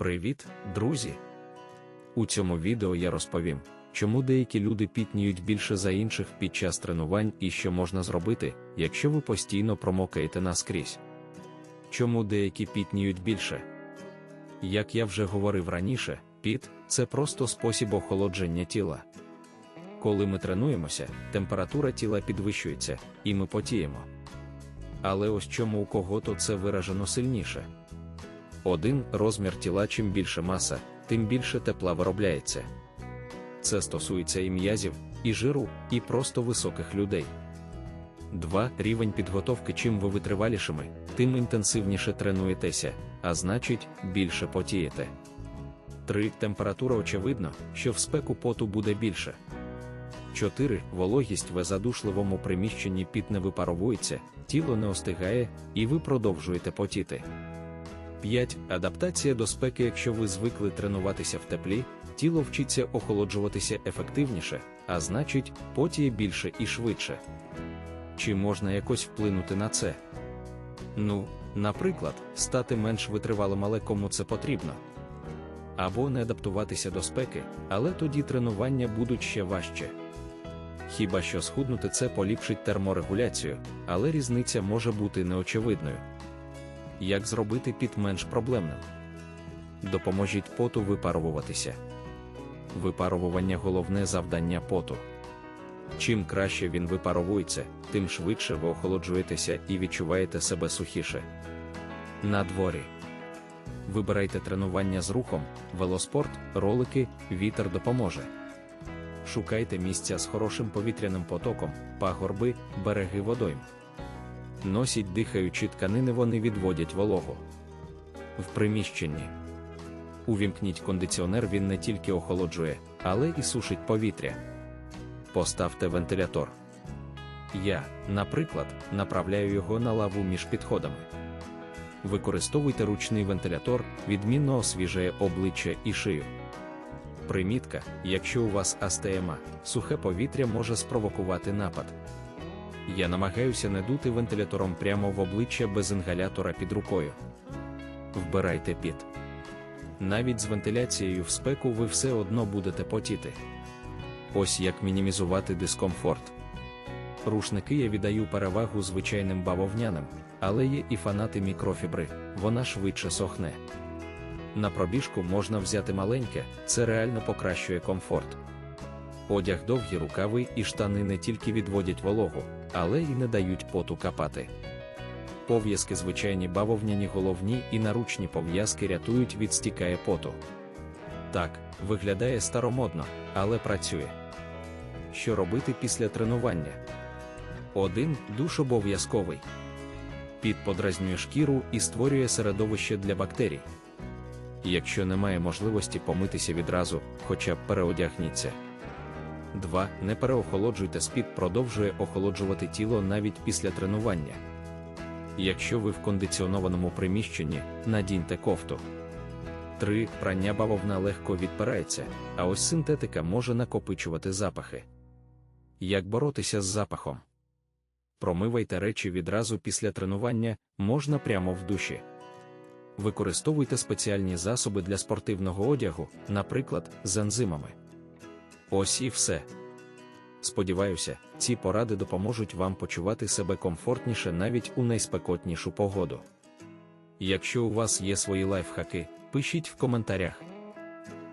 Привіт, друзі! У цьому відео я розповім, чому деякі люди пітніють більше за інших під час тренувань і що можна зробити, якщо ви постійно промокаєте наскрізь. Чому деякі пітніють більше? Як я вже говорив раніше, піт це просто спосіб охолодження тіла. Коли ми тренуємося, температура тіла підвищується, і ми потіємо. Але ось чому у кого-то це виражено сильніше. Один розмір тіла чим більше маса, тим більше тепла виробляється. Це стосується і м'язів, і жиру, і просто високих людей. 2. Рівень підготовки чим ви витривалішими, тим інтенсивніше тренуєтеся, а значить, більше потієте. 3. Температура очевидно, що в спеку поту буде більше. 4. Вологість в задушливому приміщенні піт не випаровується, тіло не остигає, і ви продовжуєте потіти. 5. Адаптація до спеки. Якщо ви звикли тренуватися в теплі, тіло вчиться охолоджуватися ефективніше, а значить, потіє більше і швидше. Чи можна якось вплинути на це? Ну, наприклад, стати менш витривалим, але кому це потрібно. Або не адаптуватися до спеки, але тоді тренування будуть ще важче. Хіба що схуднути це поліпшить терморегуляцію, але різниця може бути неочевидною. Як зробити піт менш проблемним? Допоможіть поту випаровуватися. Випаровування головне завдання поту. Чим краще він випаровується, тим швидше ви охолоджуєтеся і відчуваєте себе сухіше. На дворі. Вибирайте тренування з рухом, велоспорт, ролики, вітер допоможе. Шукайте місця з хорошим повітряним потоком, пагорби, береги водойм. Носіть дихаючі тканини, вони відводять вологу. В приміщенні. Увімкніть кондиціонер, він не тільки охолоджує, але і сушить повітря. Поставте вентилятор. Я, наприклад, направляю його на лаву між підходами. Використовуйте ручний вентилятор, відмінно освіжує обличчя і шию. Примітка: якщо у вас астема, сухе повітря може спровокувати напад. Я намагаюся не дути вентилятором прямо в обличчя без інгалятора під рукою. Вбирайте піт. Навіть з вентиляцією в спеку ви все одно будете потіти. Ось як мінімізувати дискомфорт. Рушники я віддаю перевагу звичайним бавовняним, але є і фанати мікрофібри, вона швидше сохне. На пробіжку можна взяти маленьке, це реально покращує комфорт. Одяг довгі рукави і штани не тільки відводять вологу, але й не дають поту капати. Пов'язки звичайні бавовняні головні і наручні пов'язки рятують від стікає поту. Так, виглядає старомодно, але працює. Що робити після тренування? 1. Душ обов'язковий. Під подразнює шкіру і створює середовище для бактерій. Якщо немає можливості помитися відразу, хоча б переодягніться. 2. Не переохолоджуйте спід продовжує охолоджувати тіло навіть після тренування. Якщо ви в кондиціонованому приміщенні, надіньте кофту. 3. Прання бавовна легко відпирається, а ось синтетика може накопичувати запахи. Як боротися з запахом? Промивайте речі відразу після тренування, можна прямо в душі. Використовуйте спеціальні засоби для спортивного одягу, наприклад, з ензимами. Ось і все. Сподіваюся, ці поради допоможуть вам почувати себе комфортніше навіть у найспекотнішу погоду. Якщо у вас є свої лайфхаки, пишіть в коментарях,